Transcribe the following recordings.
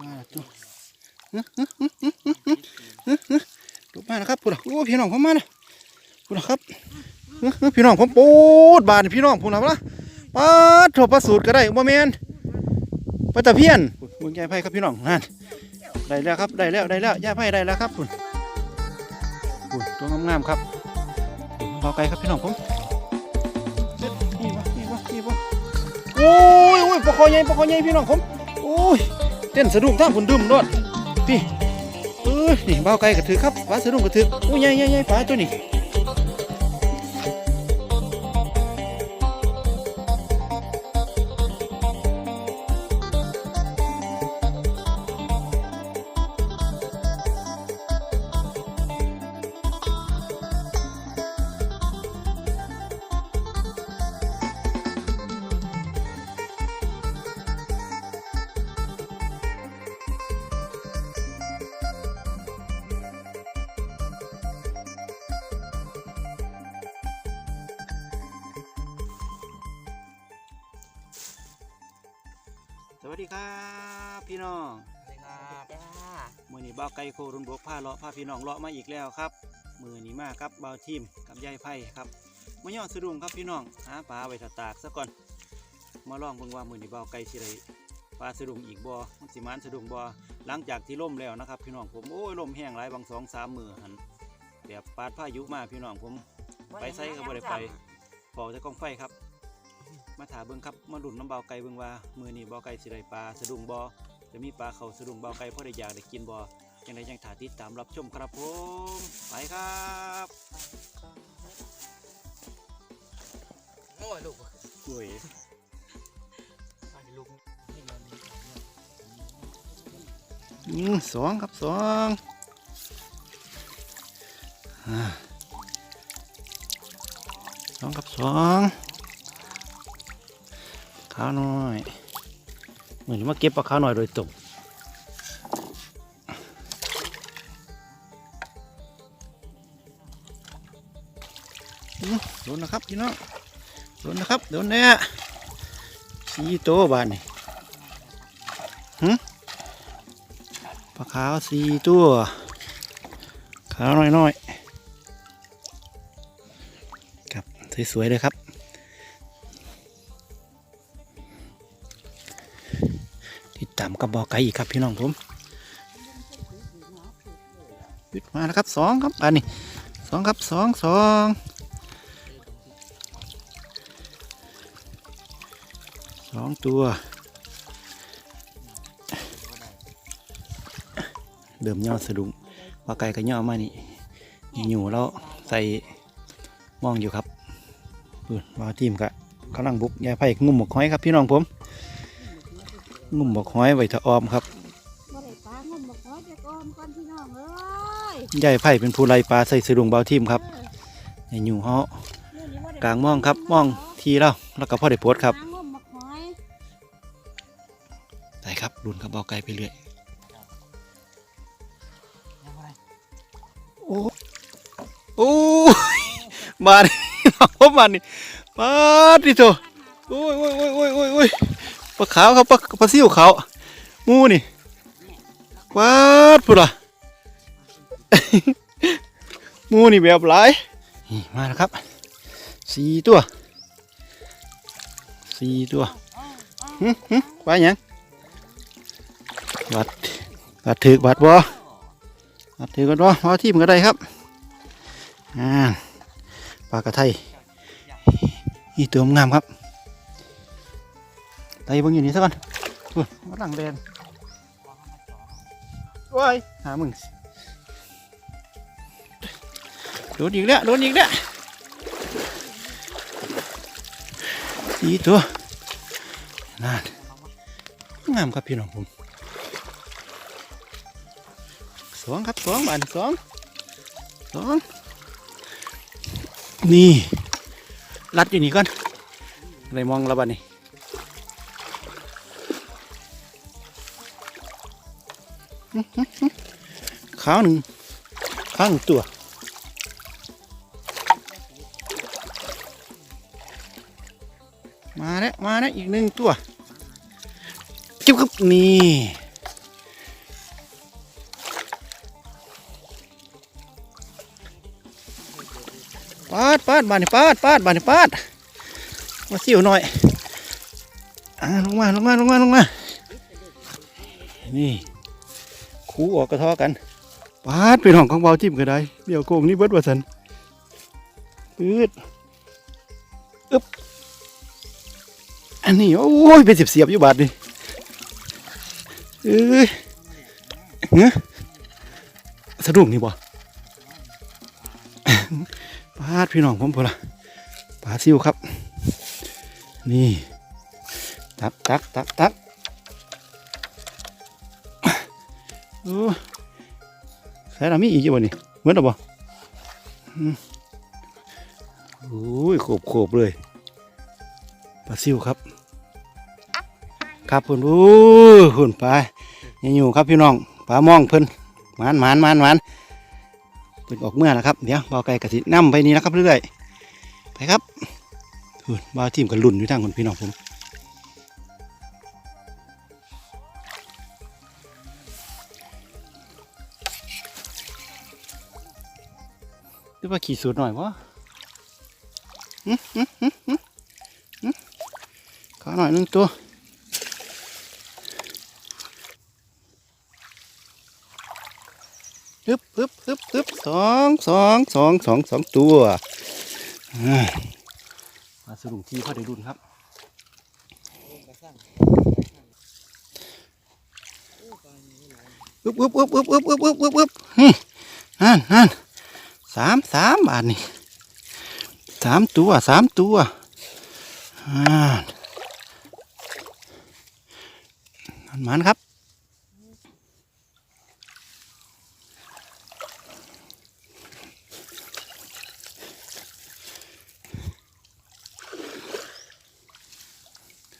มาตัวลูกมานะครับพูดโอ้พี่น้องผมมานะพูดนะครับพี่น้องผมปูดบาดพี่น้องพูดนะวะปาดโถปลาสูตรก็ได้บ่แมนปลาตะเพียนมึงยายไพ่ครับพี่น้องนั่นได้แล้วครับได้แล้วได้แล้วยายไพ่ได้แล้วครับคุณคุณตัวงามๆครับเบาไกลครับพี่น้องผมนี่วะนี่วะนี่วะโอ้ยโอ้ยปลาคอใหญ่ปลาคอใหญ่พี่น้องผมโอ้ย เต้นสะดุ้งท่าผุนดึมด้วยพี่เอ้ยนี่เบาไกลกระถือครับฟ้าสะดุ้งกระถืออู้ยใหญ่ใหญ่ใหญ่ปลาตัวนี้ ไก่โครุนบวกผ้าเลาะผ้าพี่น้องเลาะมาอีกแล้วครับ มือนี้มากครับเบาทีมกับยายไพ่ครับมายอดสะดุ้งครับพี่น้องหาปลาไว้ถตากซะก่อน มาลองเบิ่งว่ามือนี้บ่าไก่สิได้ปลาสะดุ้งอีกบ่มันสิมานสะดุ้งบ่หลังจากที่ล่มแล้วนะครับ พี่น้องผมโอ้ยล่มแห้งหลายบางสองสามมือหันแบบปาดพายุมาพี่น้องผมไปไสก็บ่ได้ไปฟอกแต่กองไฟครับ มาถาเบิ่งครับมาดุนน้ำเบาไก่เบิ่งว่ามือนี้เบาไก่สิได้ปลาสะดุ้งบ่จะมีปลาเขาสะดุ้งเบาไก่พอได้อยากได้กินบ่ ยังไงยังถาติดตามรับชมครับผมไปครับโง่ลูกอุ้ยไปลูกอืมสองครับสองอ่าสองครับสองข้าวน้อยเหมือนมาเก็บปลาข้าวน้อยโดยตรง นนะครับพี่น้องโดนนะครับโดนแน่สีโตวบานนี่หึปลาขาวสีตัวขาวน้อยๆครับสวยๆเลยครับติดตามกับบอกไก่อีกครับพี่น้องผมยึดมาแล้วครับสองครับอันนี้สองครับสองสอง สองตัว เดิมย่อสะดุ้งว่าไก่ก็ย่อมานี่นี่อยู่แล้วใส่มองอยู่ครับปืนว่าทีมกะกำลังบุกยายไผ่งุ่มหมกหอยครับพี่น้องผม งุ่มบอกหอยไว้ถ้าออมครับบ่ได้ปลางมบอกน้อยจะกอมก่อนพี่น้องเอ้ยยายไผ่เป็นผู้ไล่ปลาใส่สะดุงเบาทีมครับให้อยู่เฮาะเรื่องนี้บ่ได้กลางมองครับมองทีแล้วแล้วก็พ่อได้โพสต์ครับ ครับรุนครับเบาไกลไปเรื่อยโอ้โอ้ยบาดนี่พบบาดนี่บาดนี่โตโอ้ยโอ้ยโอ้ยโอ้ยโอ้ยโอ้ยปลาขาวครับปลาปลาซิ่วขาวงูนี่บาดพุ่นล่ะงูนี่แบบหลายนี่มาแล้วครับสี่ตัวสี่ตัวหึหึไปหยัง บัดบัดถือบัดบ่บัดถือกันบ่พอที่มันก็ได้ครับอ่าปลากระไทยอีตัวงามครับไตเบิ่งอยู่นี่ซะก่อนอุ้ยมาหลังแดนว้ยหามึงโดนอีกแล้วโดนอีกแล้วสีตัวนั่นงามครับพี่น้องผม องครับสองบานสองสองนี่รัดอยู่นี่ก่อนอะไรมองและบานนี่อื้อหือหือขาวหนึ่งขาวหนึ่งตัวมาแล้วมาแล้วอีกหนึ่งตัวจิ๊บครับนี่ ปาดปาดบานนี่ปาดปาดบานนี่ปาดมาซิวหน่อยอ่าลงมาลงมาลงมาลงมานี่คูออกกระเทอกันปาดเป็นห้องของเบาจิ้มก็ได้เดี๋ยวโกงนี่เบิดว่าสันปืดอึ๊บอันนี้โอ้ยเป็นเสียบเสียบอยู่บาดนี่เอ้ยเงี้ยสะดุ้งนี่บ่ ปาดพี่น้องผมพอละปลาซิวครับ นี่ ตักตักตักตักโอ้ใส่ละมีอีกอยู่บ่นี่เหมือนหรอบ่อืมโอ้ยโขบโขบเลยปลาซิวครับ ครับเพิ่อนโอ้ยหุ่อนปลายังอยู่ครับพี่น้องปลามองเพิ่อนหมานหมานหมานหมาน เปิดออกเมื่อแล้วครับเดี๋ยวเบาไก่กระสินำไปนี้นะครับเรื่อยๆไปครับบ่าวทีมกับลุ่นอยู่ทางคนพี่น้องผมหรือว่าขี่สูตรหน่อยวะขอหน่อยหนึงตัว ฮึบฮึบฮึบฮึบสองสองสองสองสองตัวมาสรุปที่พ่อได้ดุนครับอึบอึบอึบอึบอึบอึบอึบอึบอึบฮึนั่นนั่นสามสามบาทนี่สามตัวสามตัวอ่านั่นมันครับ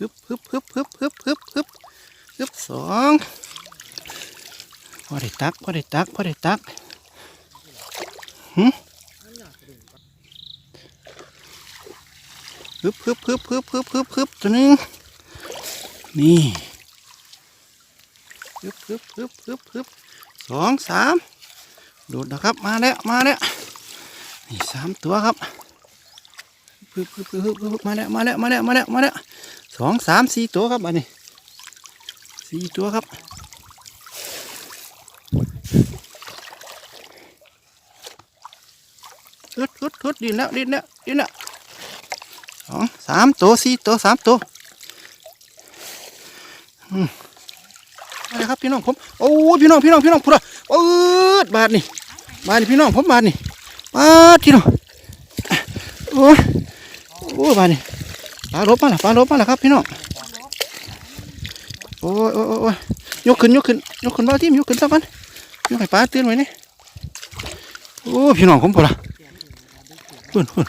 ฮึบฮึบฮึบฮึบฮึบฮึบฮึบฮึบสองพอได้ตักพอได้ตักพอได้ตักหึฮึบฮึบฮึบฮึบฮึบฮึบฮึบตัวหนึงนี่ฮึบฮึบฮึบฮึบฮึบสองสามโดดนะครับมาแล้วมาแล้วนี่สามตัวครับฮึบฮึบฮึบฮึบฮึบมาแล้วมาแล้วมาแล้วมาแล้วมาแล้ว สองสามสี่ตัวครับอันนี้สี่ตัวครับทุดทุดทุดดินแล้วดินแล้วดินแล้วสองสามตัวสี่ตัวสามตัวอืมอะไรครับพี่น้องผมโอ้ยพี่น้องพี่น้องพี่น้องพูดอะปืดบาทนี่บาทนี่พี่น้องผมบาทนี่บาทพี่น้องโอ้โอ้บาทนี่ ปลาลบมาละปลาลบมาละครับพี่น้องโอ้ยโอ้ยโอ้ยยกขึ้นยกขึ้นยกขึ้นบ่าทีมยกขึ้นสักวันยกให้ปลาตื่นไว้นี่โอ้พี่น้องผมพอละหุ่นหุ่น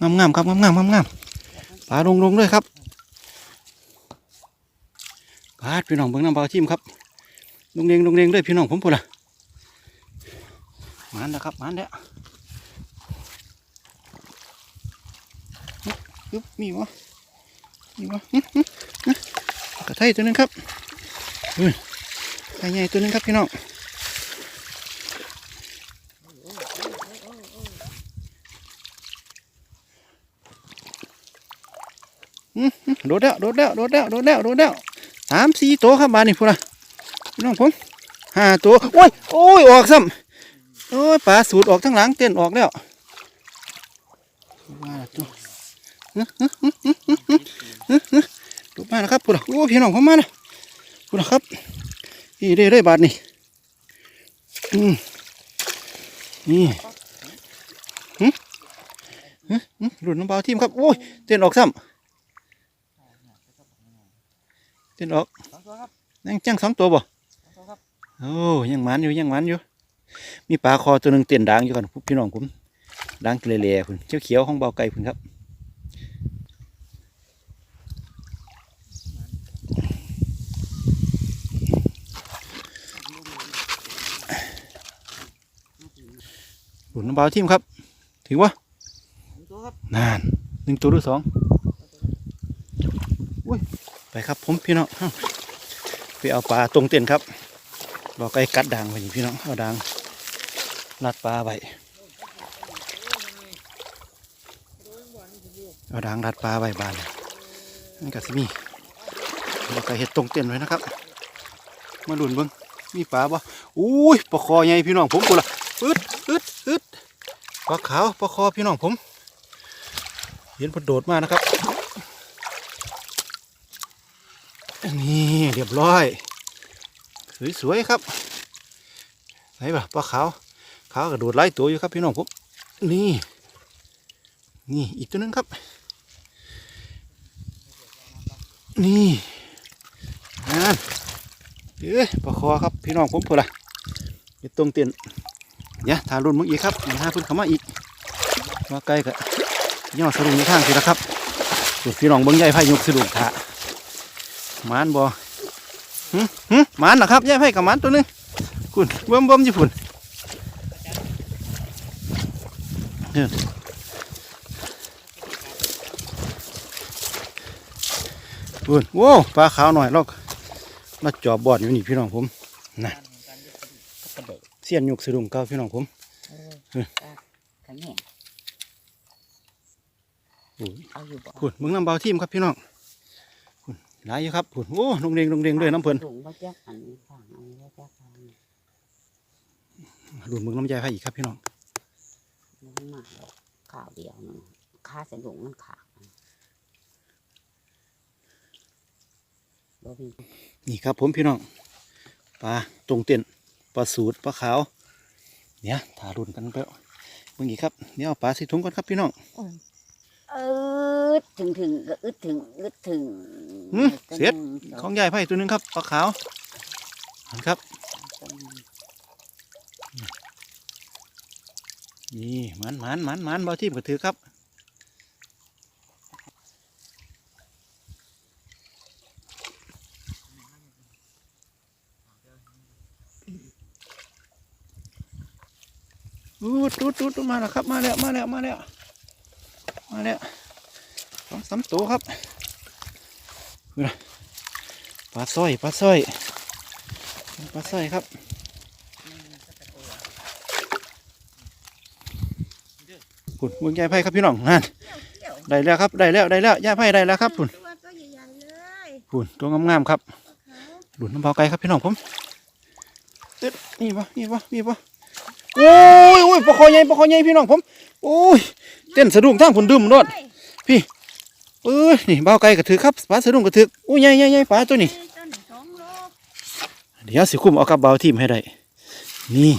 งามงามครับงามงามงามงามปลาลงลงเลยครับปลาพี่น้องเบิ่งน้ำบ่าทีมครับลงเรียงลงเรียงเลยพี่น้องผมพอละมันแล้วครับมันแล้ว ยึบมีวะมีวะหึหึหึกระไทยตัวหนึงครับอุ้ยไทยใหญ่ตัวหนึงครับพี่น้องหึหึโดดแล้วโดดแล้วโดดแล้วโดดแล้วโดดแล้วสามสี่ตัวครับบานนี่พูดนะพี่น้องผมห้าตัวโอ้ยโอ้ยออกซ้ำโอ้ยปลาสูดออกทั้งหลังเต้นออกแล้วมาแล้วตัว ดูมาแล้วครับพูดโอ้พี่น้องผมมาแล้วพูดครับนี่เรื่อยๆบาทนี่อืมนี่หึหึหึรุ่นน้ำเบาทีมครับโอ้ยเต้นออกซ้ำเต้นออกสองตัวครับยังจังสองตัวบ่โอ้ยังหมันอยู่ยังหมันอยู่ มีปลาคอตัวหนึ่งเต้นดังอยู่กันพี่น้องผมดังเกลี่ยๆคุณเขียวๆของเบาไก่คุณครับ หลุนน้ำเบาทีมครับถือว่าสองตัวครับนานหนึ่งตัวหรือสองอุ้ยไปครับผมพี่น้องเอ้าไปเอาปลาตรงเต็นครับบอกไอ้กัดด่างไปนี่พี่น้องเอาด่างรัดปลาไว้เอาดางดัดปลาใบบานนี่ก็สิมีแล้วก็เห็ดตรงเต้นไว้นะครับ มาดุนเบิ้งมีปลาบ่อุ้ยปลาคอใหญ่พี่น้องผมกูละอึดอึดอึด ปลาขาวปลาคอพี่น้องผม เห็นเพนโดดมากนะครับ นี่เรียบร้อย สวยๆครับ ไหนบ่ปลาขาว ขาวกระโดดไล่ตัวอยู่ครับพี่น้องผม นี่ นี่อีกตัวหนึงครับ นี่นั่นเอ้ยปลาคอครับพี่น้องผมพูดละอยู่ตรงเตียน เดี๋ยทารุ่นมึงอีกครับอย่าหาเพิ่นเข้ามาอีกมาใกล้กับย่อสรุงในทางสิละครับส่วนพี่น้องเบิ้งใหญ่ไผ่ยกสรุงถามานบ่หึหึหมานนะครับใหญ่ไผ่กับมานตัวนึงคุณเบิ่มเบิ่มอยู่ฝุ่นเดินฝุ่นโว้ปลาขาวหน่อยลอกมาจอบบอดอยู่นี่พี่น้องผมนะเสียนยกสรุงเก่าพี่น้องผมขันแหงเอาอยู่บ่ขุนมึงน้ำเบาทีมครับพี่น้องพุ่นหลายอยู่ครับพุ่นโอ้ลงเรียงลงเรียงด้วยน้ำเพิ่นถุงบ่แจ๊กอันนี้ข้างอันนี้บ่แจ๊กอันนี้ดูมึงน้ำใจไผ่อีกครับพี่น้องมันมาข้าวเดียวนึงค่าเสนถุงมันขาดบ่มีนี่ครับผมพี่น้องปลาตรงเต้น ปลาสูตรปลาขาว เนี่ยถารุนกันไปมึงอีกครับเดี๋ยวเอาปลาใส่ถุงก่อนครับพี่น้องเออถึงถึงก็อึดถึงอึดถึงหืมเสร็จของใหญ่ไผ่ตัวหนึงครับปลาขาวหันครับ นี่หมันหมันหมันหมันเบาทีมก็ถือครับ ดอูดูดอูดมาแล้วครับ มาแล้ว มาแล้ว มาแล้ว มาแล้วสองสามตัวครับปลาสร้อย ปลาสร้อย ปลาสร้อยครับคุณมึงยายไพ่ครับพี่น้องนั่นได้แล้วครับ ได้แล้ว ได้แล้วยายไพ่ได้แล้วครับคุณคุณตัวงามๆครับหลุนน้ำเบาไก่ครับพี่น้องผมเด็ดนี่ปะนี่ปะนี่ปะ อ้ยปลาคอใหญ่ปลาคอใหญ่พี่น้องผมโอ้ยเต้นสะดุ้งทั้งผุนดื่มรถเฮ้ยเอ้ยนี่เบาไก่กระถือครับปลาสะดุ้งกระถือโอ้ยใหญ่ใหญ่ใหญ่ปลาตัวนี้เดี๋ยวสิคุมเอากับเบาทีมให้ได้นี่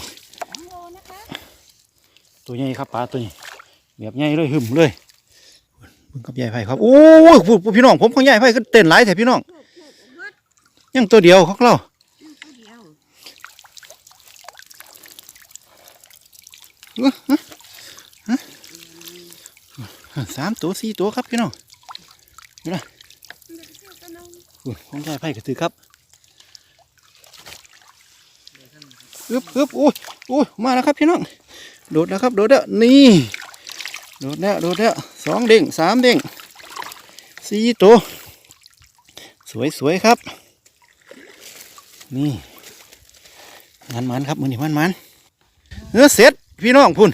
ตัวใหญ่ครับปลาตัวนี้แบบใหญ่เลยหึมเลยเบิ่งกับใหญ่ไผ่ครับโอ้ยพูดพี่น้องผมของใหญ่ไผ่ก็เต้นหลายแต่พี่น้องยังตัวเดียวเของเรา อยู่ตัวเดียว สามตัวสี่ตัวครับพี่น้องมันจะเชื่นเอาอุ้ยของใหญ่ไผ่ก็ถือครับอึบอึบอุ้ยอุ้ยมาแล้วครับพี่น้อง โดดแล้วครับ โดดแล้วนี่ โดดแล้ว โดดแล้วสองเด้งสามเด้งสี่ตัว สวยสวยครับ นี่มันมันครับมือนี่มันมันเนื้อเสร็จ พี่น้องพุ่น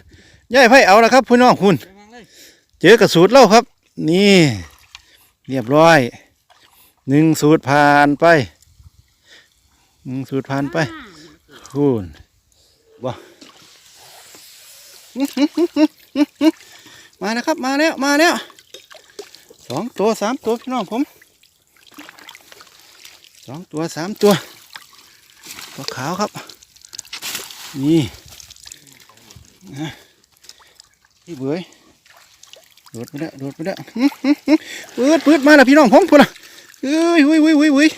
ย่ายไผ่เอาแล้วครับพี่น้องพุ่นเจอกระสูตรเล่าครับ นี่ เรียบร้อยหนึ่งสูตรผ่านไปหนึ่งสูตรผ่านไปคุณบ่มาแล้วครับมาแล้วมาแล้วสองตัวสามตัวพี่น้องผมสองตัวสามตัวตัวขาวครับ นี่ นะพี่เบยโดดไปแล้โดดไปแล้วหึหึหึปืดปืดมาแล้วพี่น้องผมพุ่นละเอ้ยวุ้ยวุ้ยวุ้ยวุ้ย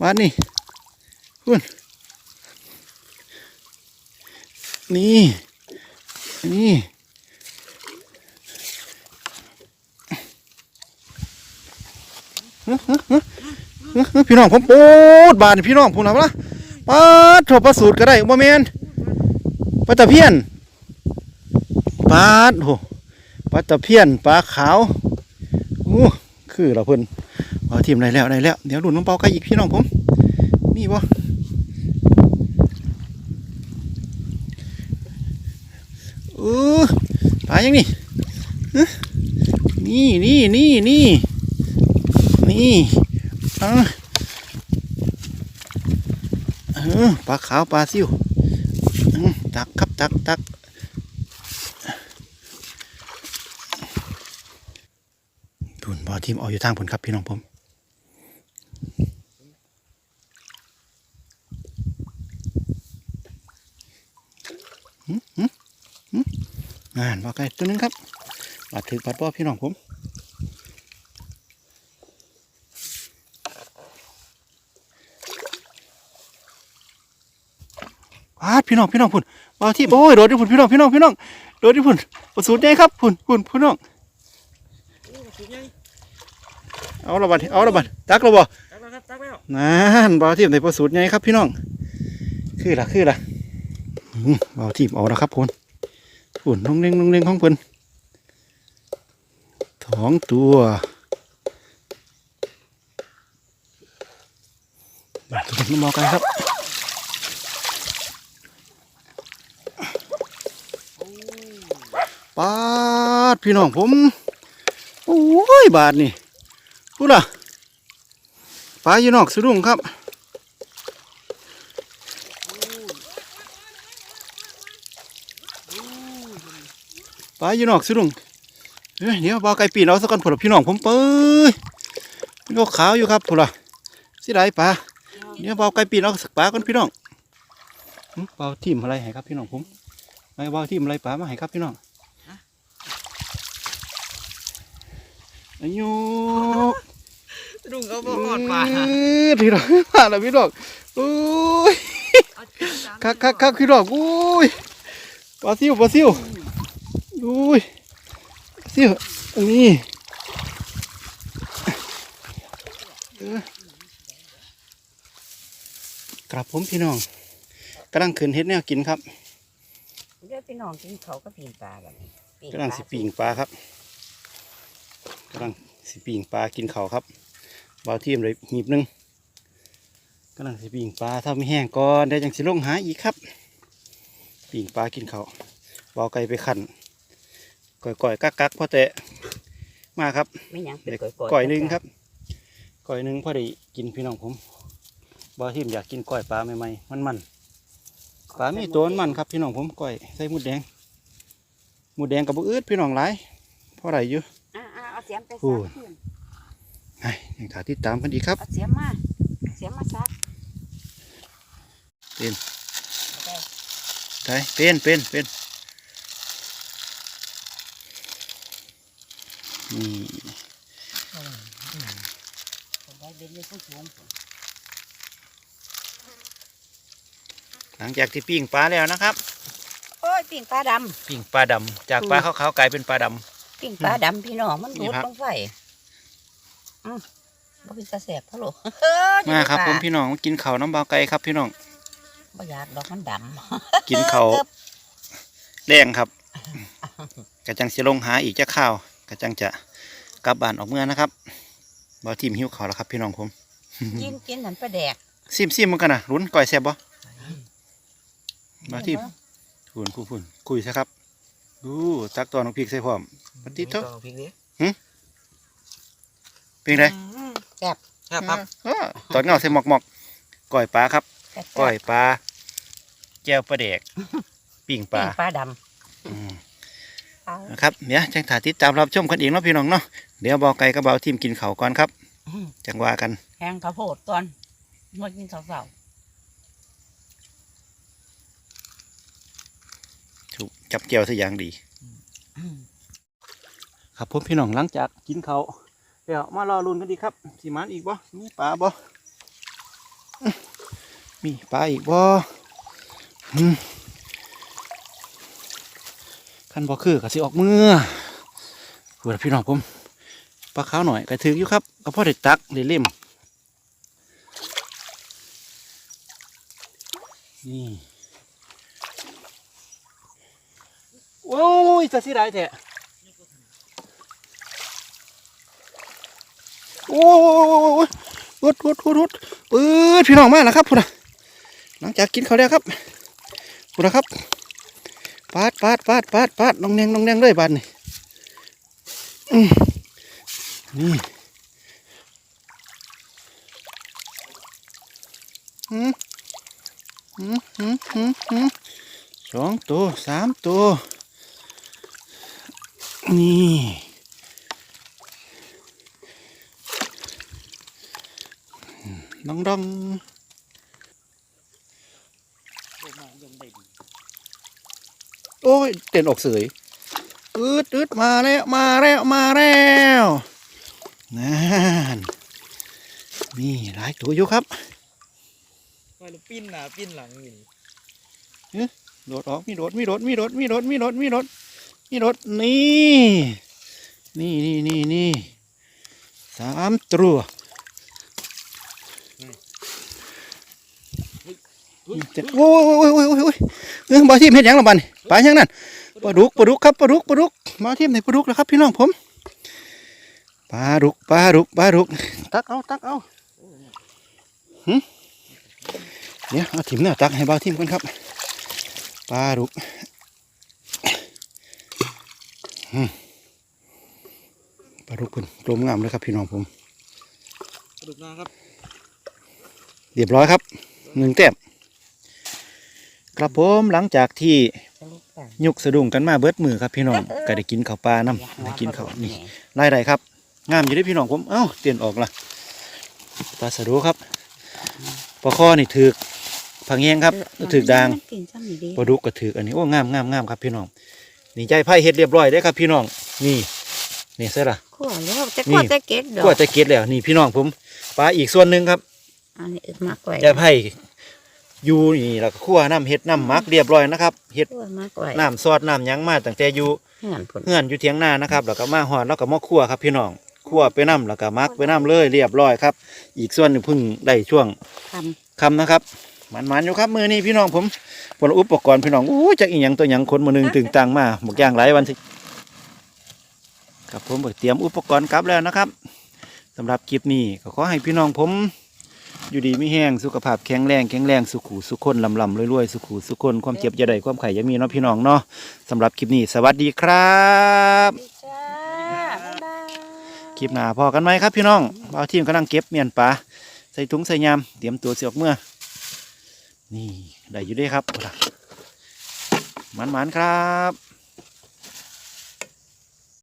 บานนี่พุ่นนี่นี่พี่น้องผมปูดบานพี่น้องพูดนะวะปาดถั่วปลาสูตรก็ได้บ่แมนปลาตะเพียน ปลาดโหปลาตะเพียนปลาขาวอู้คือเราเพิ่นเอาทีมได้แล้วได้แล้ว เดี๋ยวดูน้องเปาไก่อีกพี่น้องผม มีบ่เออปลายังนี่นี่นี่นี่นี่นี่อะเออปลาขาวปลาซิวตักครับตักตัก ทีมออกอยู่ทางผลครับพี่น้องผมงานว่าไกลตัวหนึงครับบาดถือบาดบ่พี่น้องผมวาดพี่น้องพี่น้องพุ่นว่าที่โอ้ยโดดที่พุ่นพี่น้องพี่น้องพี่น้องโดดที่พุ่นประสูตรใหญ่ครับพุ่นพุ่นพี่น้อง เอาละบัดเอาละบัดตักละบ่ตักแล้วครับตักแล้วนั่นบ่าวทีมในประสูตรใหญ่ครับพี่น้อง คือละคือละอืมบ่าวทีมเอาละครับพุ่นพุ่นน้องเน่งน้องเน่งของเพิ่นสองตัวตัวนี้มองกันครับปาดพี่น้องผม โอ้ยบาทนี่ พูดล่ะปลาอยู่นอกสะดุ้งครับปลาอยู่นอกสะดุ้งเอ้ยเดี๋ยวบ่าวไก่ปีนเอาสักก่อนผุดพี่น้องผมเป้ยมันก็ขาวอยู่ครับผุดละสิได้ปลาเดี๋ยวบ่าวไก่ปีนเอาสักปลาก่อนพี่น้องหึบ่าวทิมอะไรให้ครับพี่น้องผมไอ้บ่าวทิมอะไรปลามาให้ครับพี่น้องอายุ ดุงเขาบ่หอดปลาเอ้ยพี่น้องมาแล้วพี่น้องโอ้ยคักคักคักพี่น้องโอ้ยปลาซิวปลาซิวโอ้ยปลาซิวอันนี้กลับผมพี่น้องกำลังขึ้นเฮ็ดแนวกินครับเดี๋ยวพี่น้องกินเขาก็ปีนปลาแบบนี้กำลังสิปิ่งปลาครับกำลังสิปิ่งปลากินเขาวครับ บาวเทียมเลยหีบหนึงกำลังสิปิ่งปลาถ้าไม่แห้งก่อนได้จังสิลงหาอีกครับปิ่งปลากินเขาวบาวไก่ไปขันก่อยๆกักกักๆพอแต่มาครับไม่หยังเป็นเด็กก่อยๆก่อยหนึ่งครับก่อยหนึ่งพอได้กินพี่น้องผมบาวเทียมอยากกินก้อยปลาใหม่ๆมันๆปลามีตัวมันครับพี่น้องผมก้อยใส่หมูดแดงหมูดแดงกับบุอืดพี่น้องหลายเพราะอะไรอยู่อ่าๆเอาเสียมไปโอ้ซักยขึ้น ไอ้ยังขาติดตามกันดีครับ เอาเสียมมา เสียมมาซักเป็นเอาไปได้เป็นเป็นเป็นนี่เอาไว้เบ็ดเลยสูงหลังจากที่ปิ้งปลาแล้วนะครับๆโอ้ยปิ่งปลาดปิ้งปลาดำจากปลาขาวๆกลายเป็นปลาดำ ปิ่งปลาดำพี่น้องมันนี่ดูดครับ ลงไฟ อืมบ่เป็นตาแสบพะโหลำมาครับผมพี่น้องมากินข้าวน้ำเบาไก่ครับพี่น้องบ่อยากดอกมันดกินข้าวแรงครับ กระจังสิลงหาอีกจะข้าว กระจังจะกลับบ้านออกเมื่อนะครับบอทีมหิวข้าวแล้วครับ พี่น้องผมำกินกินหันปลาแดกซิมซิมมันกันนะลุ้นก่อยแซ่บบ่มาที่พูนพูนพูนคุยซะครับดูตักตอนของพริกใส่พร้อมปฏิเถอะพริกนี้ เป็นไงอืมแซ่บครับครับอ้อตอนเงาใส่หมอกหมอกก่อยปลาครับแซ่บก่อยปลาแก้วปลาแดกปิ้งปปิ่ลางปลาดอืมำเอานะครับเดี๋ยวจังถ่าติดตามรับชมกันเองเนาะพี่น้องเนาะเดี๋ยวบอกไก่กับเบาทีมกินข้าวก่อนครับอืมจังว่ากันแห้งข้าวโพดก่อนมากินข้าวเสาถูกจับเจียวซะอย่างดีอืมครับผมพี่น้องหลังจากกินเขาวเดี๋ยวมารอรุนกันดีครับสีมันอีกบ่มีปลาบ่อื้อมีปลาอีกบ่ขันบ่คือก็สิออกมือเพื่อพี่น้องผมปลาขาวหน่อยก็ถืออยู่ครับก็พอได้ตักได้เล่มนี่โอ้ยจะสิได้แท้ โอ้ยรถรถรถรถปืดพี่น้องมาแล้วครับพูดนะหลังจากกินเขาแล้วครับพูดนะครับปาดปาดปาดปาดปาดน้องแนงน้องแนงเลยบานนี่นี่หืมหืมหืมหืมหืมสองตัวสามตัวนี่ ดองดองโอ้ย เต้นออกเสยอืดอืดมาแล้วมาแล้วมาแล้วนั่นนี่หลายตัวอยู่ครับไปแล้วปิ้นหน้าปิ้นหลังนี่โดดออกมีโดดมีโดดมีโดดมีโดดมีโดดมีโดดมีโดดนี่ นี่นี่นี่นี่สามตัวเจ็ด โอ้ยโอ้ยโอ้ยโอ้ยโอ้ยเออบาทีมเห็นยังละบัดนปลายังนั่นปลาดุกปลาดุกครับปลาดุกปลาดุกมาทีมไหนปลาดุกแล้วครับพี่น้องผมปลาดุกปลาดุกปลาดุกตักเอาตักเอาหึเดี๋ยวเอาทีมเนี่ยตักให้บาทีมกันครับปลาดุกอืมปลาดุกเป็นกลมงามเลยครับพี่น้องผมกระดูกหน้าครับเรียบร้อยครับหนึ่งแต้ม ครับผมหลังจากที่สรุปกันยุกสะดุ้งกันมาเบิดมือครับพี่น้องก็ได้กินข้าวปลาน้ำได้กินข้าวนี่ไล่ได้ครับ งามอยู่ได้อพี่น้องผมเอ้าเตียนออกละปลาสะดุครับปลาข้อนี่ถือกผังแยงครับถือกดางกินซ้ำนี่ดีปลาดุกก็ถือกอันนี้โอ้งามงามงามครับพี่น้องนี่ใจไผ่เฮ็ดเรียบร้อยได้อครับ พี่น้องนี่นี่เสร็จละขั้วแล้วจะนี่ขั้วจะเก็ดดอกกว่าจะเก็ตแล้วนี่พี่น้องผมปลาอีกส่วนหนึ่งครับอันนี้อึดมากกว่าใจไผ่ อยู่นี่แล้วก็คั่วน้ำเฮ็ดน้ำหมักเรียบร้อยนะครับเฮ็ดขั้วมากกว่าน้ำซอสน้ำหยังมาตั้งแต่อยู่เหือนผลเฮือนอยู่เถียงนานะครับแล้วก็มาหอดแล้วก็มาคั่วครับพี่น้องคั่วไปน้ำแล้วก็หมักไปน้ำเลยเรียบร้อยครับ อีกส่วนหนึงเพิ่งได้ช่วงคคำนะครับมันมันๆอยู่ครับมือนี้พี่น้องผมผลอุปกรณ์พี่น้องอู้จากอีหยังตัวหยังคนมือหนึงตึงตังมาหมกอย่างหลายวันสิครับผมก็เตรียมอุปกรณ์กลับแล้วนะครับสำหรับคลิปนี้ก็ขอให้พี่น้องผม อยู่ดีไม่แห้งสุขภาพแข็งแรงแข็งแรงสุขุสุขคนลำลำรวยๆสุขุสุขคนความเจ็บอย่าได้ความไข่อย่ามีเนาะพี่น้องเนาะสำหรับคลิปนี้สวัสดีครับำจ้าบ๊ายบายคลิปหน้าพอกันไหมครับพี่น้องบ่าวทีมกำลังเก็บเมียนปลาใส่ถุงใส่ยามเตรียมตัวเสียออกเมื่อ นี่ได้อยู่เด้ครับมันมันๆครับ